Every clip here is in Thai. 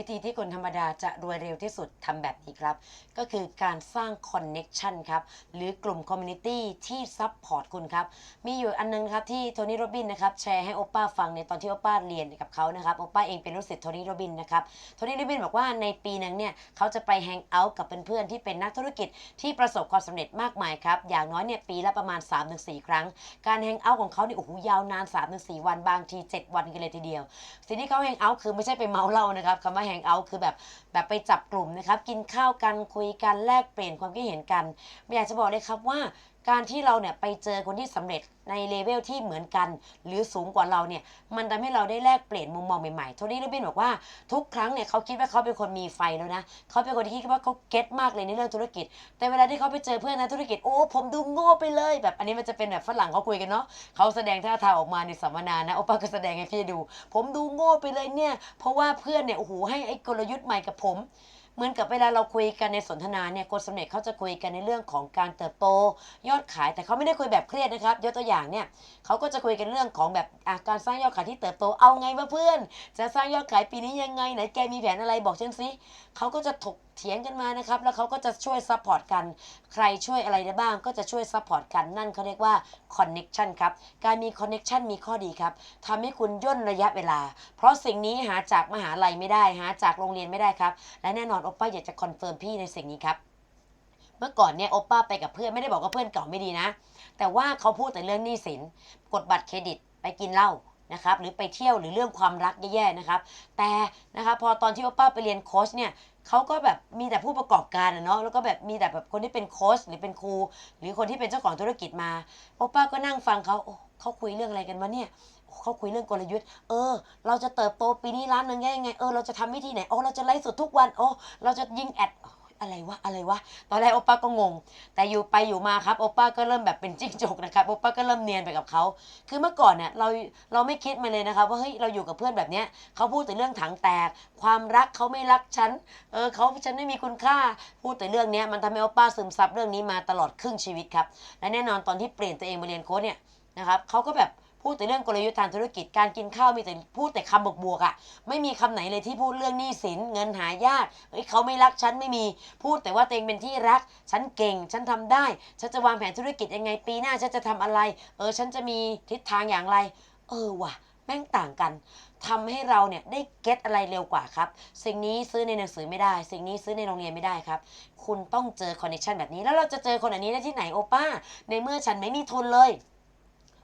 วิธีที่คนธรรมดาจะรวยเร็วที่สุดทำแบบนี้ครับ ก็คือการสร้างคอนเน็ชันครับหรือกลุ่มคอมมูนิตี้ที่ซัพพอร์ตคุณครับ มีอยู่อันนึงครับที่โทนี่โรบินนะครับแชร์ให้โอป้าฟังในตอนที่โอป้าเรียนกับเขานะครับโอป้าเองเป็นลูกศิษย์โทนี่โรบินนะครับโทนี่โรบินบอกว่าในปีนั้นเนี่ยเขาจะไปแฮงเอาท์กับเพื่อนๆที่เป็นนักธุรกิจที่ประสบความสำเร็จมากมายครับอย่างน้อยเนี่ยปีละประมาณ 3-4 ครั้ง การแฮงเอาท์ของเขาเนี่ยโอ้โหยาวนาน 3-4 วันบางที 7 วันกันเลยทีเดียวสิ่งที่เขาแฮงเอาท์คือไม่ใช่ไปเมาเหล้านะครับคำว่าแฮงเอาท์คือแบบแบบไปจับกลุ่มนะครับ กินข้าวกันคุยกันแลกเปลี่ยนความคิดเห็นกันไม่อยากจะบอกเลยครับว่าการที่เราเนี่ยไปเจอคนที่สำเร็จในเลเวลที่เหมือนกัน หรือสูงกว่าเราเนี่ยมันทำให้เราได้แลกเปลี่ยนมุมมองใหม่ๆโทนี่โรบินบอกว่าทุกครั้งเนี่ยเขาคิดว่าเขาเป็นคนมีไฟแล้วนะเขาเป็นคนที่คิดว่าเขาเก็ตมากเลยในเรื่องธุรกิจ แต่เวลาที่เขาไปเจอเพื่อนนักธุรกิจโอ้ผมดูโง่ไปเลยแบบอันนี้มันจะเป็นแบบฝรั่งเขาคุยกันเนาะเขาแสดงท่าทางออกมาในสัมมนานะโอป้าก็แสดงให้พี่ดู ผมดูโง่ไปเลยเนี่ยเพราะว่าเพื่อนเนี่ยโอ้โหให้ไอ้กลยุทธ์ใหม่กับผม เหมือนกับเวลาเราคุยกันในสนทนาเนี่ยคนสำเร็จเขาจะคุยกันในเรื่องของการเติบโต ยอดขายแต่เขาไม่ได้คุยแบบเครียดนะครับยกตัวอย่างเนี่ยเขาก็จะคุยกันเรื่องของแบบการสร้างยอดขายที่เติบโตเอาไงวะเพื่อน จะสร้างยอดขายปีนี้ยังไงไหนแกมีแผนอะไรบอกฉันสิเขาก็จะถกเถียงกันมานะครับแล้วเขาก็จะช่วยซัพพอร์ตกัน ใครช่วยอะไรได้บ้างก็จะช่วยซัพพอร์ตกันนั่นเขาเรียกว่าคอนเน็กชันครับการมีคอนเน็กชันมีข้อดีครับทำให้คุณย่นระยะเวลา เพราะสิ่งนี้หาจากมหาลัยไม่ได้หาจากโรงเรียนไม่ได้ครับ และแน่นอนอป้าอยากจะคอนเฟิร์มพี่ในสิ่งนี้ครับ เมื่อก่อนเนี่ยโอป้าไปกับเพื่อนไม่ได้บอกว่าเพื่อนเก่าไม่ดีนะ แต่ว่าเขาพูดแต่เรื่องหนี้สิน กดบัตรเครดิตไปกินเหล้านะครับหรือไปเที่ยวหรือเรื่องความรักแย่ๆนะครับแต่นะครับพอตอนที่โอป้าไปเรียนโค้ชเนี่ยเขาก็แบบมีแต่ผู้ประกอบการอะเนาะแล้วก็แบบมีแต่แบบคนที่เป็นโค้ชหรือเป็นครู หรือคนที่เป็นเจ้าของธุรกิจมาโอป้าก็นั่งฟังเขาเขาคุยเรื่องอะไรกันวะเนี่ย เขาคุยเรื่องกลยุทธ์ เออ เราจะเติบโตปีนี้ล้านหนึ่งยังไง เออ เราจะทำวิธีไหน โอ้เราจะไลฟ์สดทุกวัน โอ้เราจะยิงแอด อะไรวะ อะไรวะ ตอนแรกโอป้าก็งง แต่อยู่ไปอยู่มาครับ โอป้าก็เริ่มแบบเป็นจิ้งจกนะครับ โอป้าก็เริ่มเนียนไปกับเขา คือเมื่อก่อนเนี่ยเรา เราไม่คิดมาเลยนะครับว่า เฮ้ย เราอยู่กับเพื่อนแบบเนี้ยเขาพูดแต่เรื่องถังแตก ความรักเขาไม่รักฉัน เออเขาฉันไม่มีคุณค่า พูดแต่เรื่องเนี้ยมันทำให้โอป้าซึมซับเรื่องนี้มาตลอดครึ่งชีวิตครับ และแน่นอนตอนที่เปลี่ยนตัวเองมาเรียนโค้ชเนี่ยนะครับเขาก็แบบ พูดแต่เรื่องกลยุทธ์ทางธุรกิจการกินข้าวมีแต่พูดแต่คำบวกๆอะไม่มีคำไหนเลยที่พูดเรื่องหนี้สินเงินหายากเฮ้ยเขาไม่รักฉันไม่มีพูดแต่ว่าตัวเองเป็นที่รัก ฉันเก่ง ฉันทำได้ ฉันจะวางแผนธุรกิจยังไงปีหน้าฉันจะทำอะไร เออฉันจะมีทิศทางอย่างไร เออว่ะแม่งต่างกันทำให้เราเนี่ยได้เก็ตอะไรเร็วกว่าครับ สิ่งนี้ซื้อในหนังสือไม่ได้ สิ่งนี้ซื้อในโรงเรียนไม่ได้ครับ คุณต้องเจอคอนเนคชันแบบนี้ แล้วเราจะเจอคนแบบนี้ได้ที่ไหนโอป้า ในเมื่อฉันไม่มีทุนเลย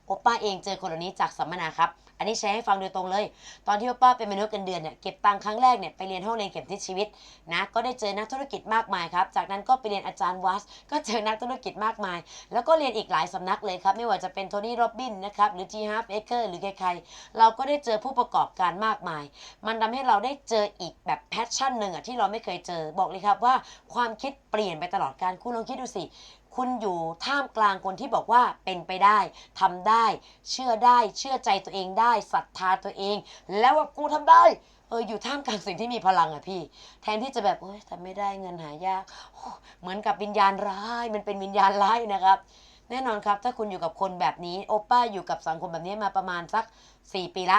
โอป้าเองเจอคนเหล่านี้จากสัมมนาครับ อันนี้แชร์ให้ฟังโดยตรงเลย ตอนที่โอป้าเป็นมนุษย์เงินเดือนเนี่ยเก็บตังค์ครั้งแรกเนี่ยไปเรียนห้องเรียนเข็มทิศชีวิตนะก็ได้เจอนักธุรกิจมากมายครับจากนั้นก็ไปเรียนอาจารย์วัสก็เจอนักธุรกิจมากมาย แล้วก็เรียนอีกหลายสำนักเลยครับไม่ว่าจะเป็นโทนี่โรบินนะครับหรือ G Half Acre หรือใครๆเราก็ได้เจอผู้ประกอบการมากมาย มันทำให้เราได้เจออีกแบบแพชชั่นหนึ่งอะที่เราไม่เคยเจอบอกเลยครับว่าความคิดเปลี่ยนไปตลอดการคุณลองคิดดูสิ คุณอยู่ท่ามกลางคนที่บอกว่าเป็นไปได้ทำได้ เชื่อได้เชื่อใจตัวเองได้ศรัทธาตัวเอง แล้วว่ากูทำได้เอออยู่ท่ามกลางสิ่งที่มีพลังอะพี่ แทนที่จะแบบโอ๊ยทำไม่ได้เงินหายากเหมือนกับวิญญาณร้ายมันเป็นวิญญาณร้ายนะครับแน่นอนครับ ถ้าคุณอยู่กับคนแบบนี้ โอป้าอยู่กับสังคมแบบนี้มาประมาณสัก 4 ปีละ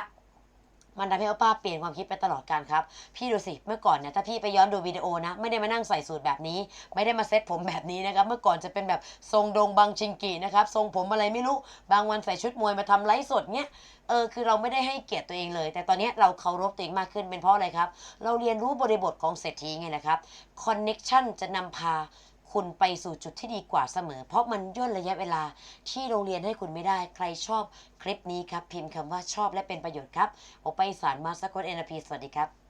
มันทำให้อป้าเปลี่ยนความคิดไปตลอดการครับ พี่ดูสิ เมื่อก่อนเนี่ยถ้าพี่ไปย้อนดูวิดีโอนะ ไม่ได้มานั่งใส่สูตรแบบนี้ ไม่ได้มาเซ็ตผมแบบนี้นะครับ เมื่อก่อนจะเป็นแบบทรงดงบังชิงกีนะครับ ทรงผมอะไรไม่รู้ บางวันใส่ชุดมวยมาทำไลฟ์สดเนี่ยเออ คือเราไม่ได้ให้เกียรติตัวเองเลย แต่ตอนนี้เราเคารพตัวเองมากขึ้น เป็นเพราะอะไรครับ เราเรียนรู้บริบทของเศรษฐีไงนะครับ คอนเน็ชันจะนำพา คุณไปสู่จุดที่ดีกว่าเสมอ เพราะมันย่นระยะเวลาที่โรงเรียนให้คุณไม่ได้ ใครชอบคลิปนี้ครับ พิมพ์คำว่าชอบและเป็นประโยชน์ครับ ออกไปสารมาสกอตเอ็นพีสวัสดีครับ